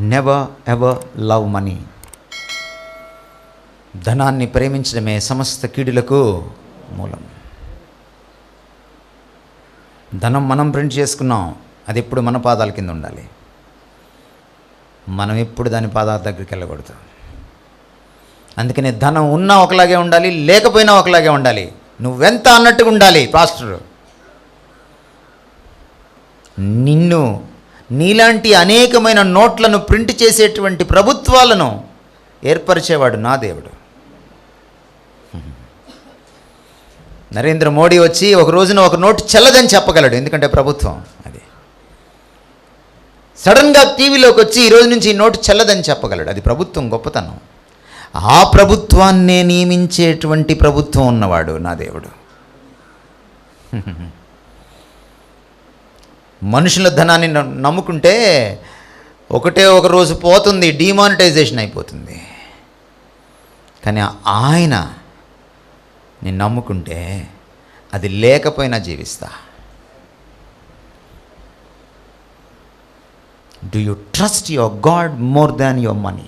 Never ever love money ధనాన్ని ప్రేమించడమే సమస్త కీడులకు మూలం. ధనం మనం ప్రింట్ చేసుకున్నాం అది ఎప్పుడు మన పాదాల కింద ఉండాలి. మనం ఎప్పుడు దాని పాదాల దగ్గరికి వెళ్ళకూడదు. అందుకనే ధనం ఉన్నా ఒకలాగే ఉండాలి లేకపోయినా ఒకలాగే ఉండాలి. నువ్వెంత అన్నట్టుగా ఉండాలి పాస్టర్. నిన్ను నీలాంటి అనేకమైన నోట్లను ప్రింట్ చేసేటువంటి ప్రభుత్వాలను ఏర్పరిచేవాడు నా దేవుడు. నరేంద్ర మోడీ వచ్చి ఒక రోజున ఒక నోటు చెల్లదని చెప్పగలడు ఎందుకంటే ప్రభుత్వం అది. సడన్గా టీవీలోకి వచ్చి ఈ రోజు నుంచి ఈ నోటు చెల్లదని చెప్పగలడు అది ప్రభుత్వం గొప్పతనం. ఆ ప్రభుత్వాన్నే నియమించేటువంటి ప్రభుత్వం ఉన్నవాడు నా దేవుడు. మనుషుల ధనాన్ని నమ్ముకుంటే ఒకటే ఒక రోజు పోతుంది డిమానిటైజేషన్ అయిపోతుంది. కానీ ఆయన నేను నమ్ముకుంటే అది లేకపోయినా జీవిస్తా. Do you trust your God more than your money